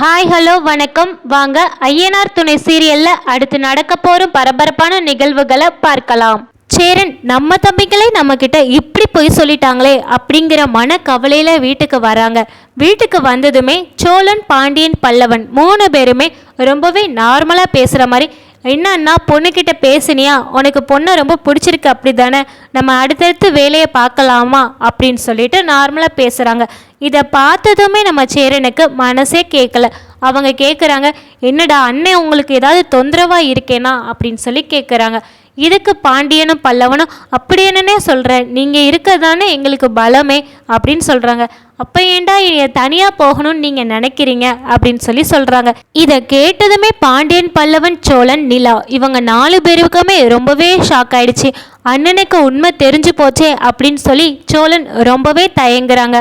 Hi hello வணக்கம். வாங்க ஐயனார் துணை சீரியல்ல அடுத்து நடக்க போறும் பரபரப்பான நிகழ்வுகளை பார்க்கலாம். சேரன் நம்ம தம்பிகளே நம்ம கிட்ட இப்படி போய் சொல்லிட்டாங்களே அப்படிங்கிற மன கவலையில வீட்டுக்கு வராங்க. வீட்டுக்கு வந்ததுமே சோழன் பாண்டியன் பல்லவன் மூணு பேருமே ரொம்பவே நார்மலா பேசுற மாதிரி என்னன்னா பொண்ணுக்கிட்ட பேசினியா? உனக்கு பொண்ணை ரொம்ப பிடிச்சிருக்கு அப்படி தானே நம்ம அடுத்தடுத்து வேலையை பார்க்கலாமா? அப்படின்னு சொல்லிட்டு நார்மலாக பேசுகிறாங்க இதை பார்த்ததுமே நம்ம சேரனுக்கு மனசே கேட்கல அவங்க கேட்குறாங்க என்னடா அண்ணன் உங்களுக்கு ஏதாவது தொந்தரவாக இருக்கேனா? அப்படின்னு சொல்லி கேட்குறாங்க இதுக்கு பாண்டியனும் பல்லவனும் அப்படி என்னன்னே சொல்கிறேன் நீங்கள் இருக்கதானே எங்களுக்கு பலமே? அப்படின்னு சொல்கிறாங்க அப்போ ஏண்டா என்னைய தனியாக போகணும்னு நீங்கள் நினைக்கிறீங்க? அப்படின்னு சொல்லி சொல்கிறாங்க இதை கேட்டதுமே பாண்டியன் பல்லவன் சோழன் நிலா. இவங்க நாலு பேருக்குமே ரொம்பவே ஷாக் ஆயிடுச்சு. அண்ணனுக்கு உண்மை தெரிஞ்சு போச்சே அப்படின்னு சொல்லி சோழன் ரொம்பவே தயங்குறாங்க.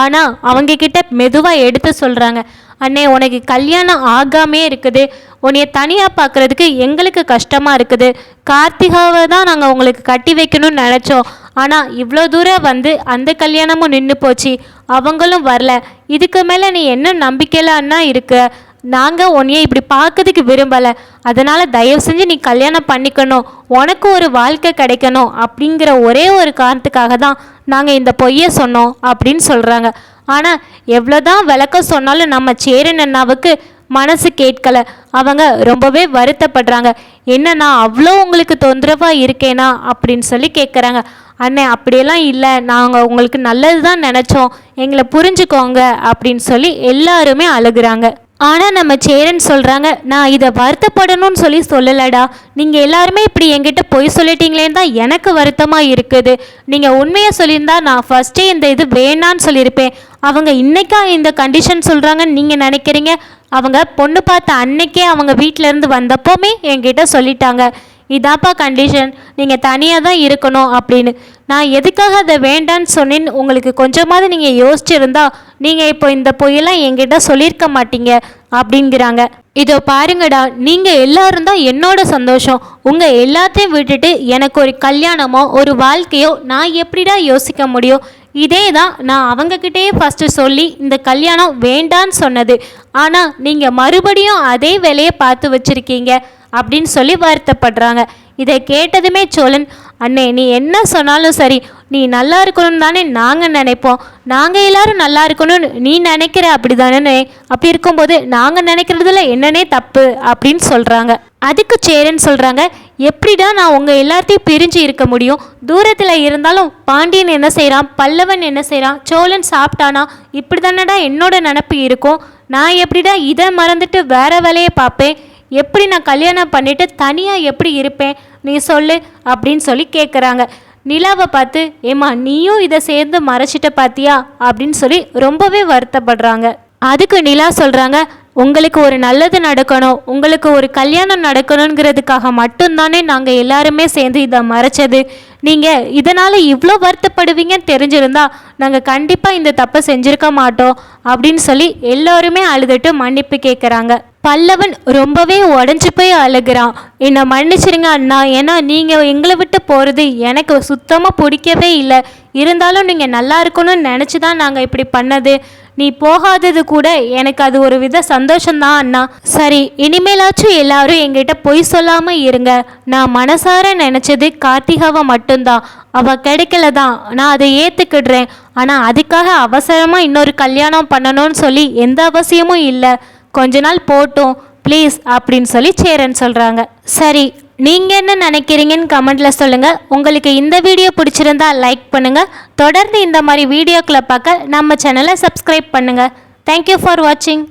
ஆனால் அவங்க கிட்ட மெதுவாக எடுத்து சொல்கிறாங்க அண்ணே உனக்கு கல்யாணம் ஆகாமே இருக்குது. உன்னைய தனியாக பார்க்குறதுக்கு எங்களுக்கு கஷ்டமாக இருக்குது. கார்த்திகாவை தான் நாங்கள் உங்களுக்கு கட்டி வைக்கணும்னு நினச்சோம். ஆனால் இவ்வளோ தூரம் வந்து அந்த கல்யாணமும் நின்று போச்சு. அவங்களும் வரல. இதுக்கு மேலே நீ என்ன நம்பிக்கையிலன்னா இருக்கு? இருக்க நாங்கள் உன்னைய இப்படி பார்க்கறதுக்கு விரும்பலை. அதனால் தயவு செஞ்சு நீ கல்யாணம் பண்ணிக்கணும். உனக்கு ஒரு வாழ்க்கை கிடைக்கணும் அப்படிங்கிற ஒரே ஒரு காரணத்துக்காக தான் நாங்கள் இந்த பொய்யை சொன்னோம் அப்படின்னு சொல்கிறாங்க ஆனால் எவ்வளோதான் விளக்கம் சொன்னாலும் நம்ம சேரன் அண்ணாவுக்கு மனசு கேட்கல. அவங்க ரொம்பவே வருத்தப்படுறாங்க. என்னண்ணா அவ்வளோ உங்களுக்கு தொந்தரவாக இருக்கேனா? அப்படின்னு சொல்லி கேட்குறாங்க அண்ணே அப்படியெல்லாம் இல்லை. நாங்கள் உங்களுக்கு நல்லது தான் நினச்சோம். எங்களை புரிஞ்சுக்கோங்க அப்படின்னு சொல்லி எல்லாருமே அழுகுறாங்க. ஆனால் நம்ம சேரன் சொல்கிறாங்க நான் இதை வருத்தப்படணும்னு சொல்லி சொல்லலடா. நீங்கள் எல்லாருமே இப்படி என்கிட்ட பொய் சொல்லிட்டீங்களேன்னு தான் எனக்கு வருத்தமாக இருக்குது. நீங்கள் உண்மையை சொல்லியிருந்தா நான் ஃபஸ்ட்டே இந்த இது வேணான்னு சொல்லியிருப்பேன். அவங்க இன்னைக்கா இந்த கண்டிஷன் சொல்கிறாங்கன்னு நீங்கள் நினைக்கிறீங்க? அவங்க பொண்ணு பார்த்த அன்னைக்கே அவங்க வீட்டிலேருந்து வந்தப்போமே என்கிட்ட சொல்லிட்டாங்க இதாப்பா கண்டிஷன் நீங்கள் தனியாக தான் இருக்கணும் அப்படின்னு. நான் எதுக்காக அதை வேண்டான்னு சொன்னேன்னு உங்களுக்கு கொஞ்சமாவது நீங்கள் யோசிச்சிருந்தா நீங்கள் இப்போ இந்த பொய்யெல்லாம் என்கிட்ட சொல்லியிருக்க மாட்டீங்க அப்படிங்கிறாங்க. இதோ பாருங்கடா நீங்கள் எல்லாரும் தான் என்னோட சந்தோஷம். உங்கள் எல்லாத்தையும் விட்டுட்டு எனக்கு ஒரு கல்யாணமோ ஒரு வாழ்க்கையோ நான் எப்படிடா யோசிக்க முடியும்? இதே தான் நான் அவங்கக்கிட்டேயே ஃபஸ்ட்டு சொல்லி இந்த கல்யாணம் வேண்டான்னு சொன்னது. ஆனால் நீங்கள் மறுபடியும் அதே வேலையை பார்த்து வச்சுருக்கீங்க அப்படின்னு சொல்லி வருத்தப்படுறாங்க. இதை கேட்டதுமே சோழன் அண்ணே நீ என்ன சொன்னாலும் சரி நீ நல்லா இருக்கணும்னு தானே நாங்கள் நினைப்போம். நாங்கள் எல்லாரும் நல்லா இருக்கணும்னு நீ நினைக்கிற அப்படி தானே அப்படி இருக்கும்போது நாங்கள் நினைக்கிறதுல என்னன்னே தப்பு? அப்படின்னு சொல்கிறாங்க அதுக்கு சேரன் சொல்கிறாங்க எப்படிடா நான் உங்கள் எல்லாத்தையும் பிரிஞ்சு இருக்க முடியும்? தூரத்தில் இருந்தாலும் பாண்டியன் என்ன செய்கிறான் பல்லவன் என்ன செய்கிறான் சோழன் சாப்பிட்டானா? இப்படி தானடா என்னோட நினப்பு இருக்கும். நான் எப்படிடா இதை மறந்துட்டு வேற வேலையை பார்ப்பேன்? எப்படி நான் கல்யாணம் பண்ணிட்டு தனியாக எப்படி இருப்பேன்? நீ சொல்லு அப்படின்னு சொல்லி கேட்குறாங்க நிலாவை பார்த்து ஏம்மா நீயும் இதை சேர்ந்து மறைச்சிட்ட பார்த்தியா அப்படின்னு சொல்லி ரொம்பவே வருத்தப்படுறாங்க. அதுக்கு நிலா சொல்கிறாங்க உங்களுக்கு ஒரு நல்லது நடக்கணும் உங்களுக்கு ஒரு கல்யாணம் நடக்கணுங்கிறதுக்காக மட்டும்தானே நாங்கள் எல்லாருமே சேர்ந்து இதை மறைச்சது. நீங்கள் இதனால் இவ்வளோ வருத்தப்படுவீங்கன்னு தெரிஞ்சிருந்தா நாங்கள் கண்டிப்பாக இந்த தப்பை செஞ்சுருக்க மாட்டோம் அப்படின்னு சொல்லி எல்லோருமே அழுதுட்டு மன்னிப்பு கேட்குறாங்க பல்லவன் ரொம்பவே உடஞ்சி போய் அழுகிறான். என்னை மன்னிச்சிருங்க அண்ணா. ஏன்னா நீங்கள் எங்களை விட்டு போகிறது எனக்கு சுத்தமாக பிடிக்கவே இல்லை. இருந்தாலும் நீங்கள் நல்லா இருக்கணும்னு நினச்சி தான் நாங்கள் இப்படி பண்ணது. நீ போகாதது கூட எனக்கு அது ஒரு வித சந்தோஷம்தான் அண்ணா. சரி இனிமேலாச்சும் எல்லாரும் எங்கிட்ட பொய் சொல்லாமல் இருங்க. நான் மனசார நினச்சது கார்த்திகாவை மட்டும்தான். அவள் கிடைக்கல தான் நான் அதை ஏற்றுக்கிடுறேன் ஆனால் அதுக்காக அவசரமாக இன்னொரு கல்யாணம் பண்ணணும்னு சொல்லி எந்த அவசியமும் இல்லை. கொஞ்ச நாள் போட்டும். ப்ளீஸ் அப்படின்னு சொல்லி சேரன் சொல்கிறாங்க சரி நீங்கள் என்ன நினைக்கிறீங்கன்னு கமெண்ட்டில் சொல்லுங்கள் உங்களுக்கு இந்த வீடியோ பிடிச்சிருந்தா லைக் பண்ணுங்கள் தொடர்ந்து இந்த மாதிரி வீடியோக்களை பார்க்க நம்ம சேனலை சப்ஸ்கிரைப் பண்ணுங்கள் தேங்க்யூ ஃபார் வாட்சிங்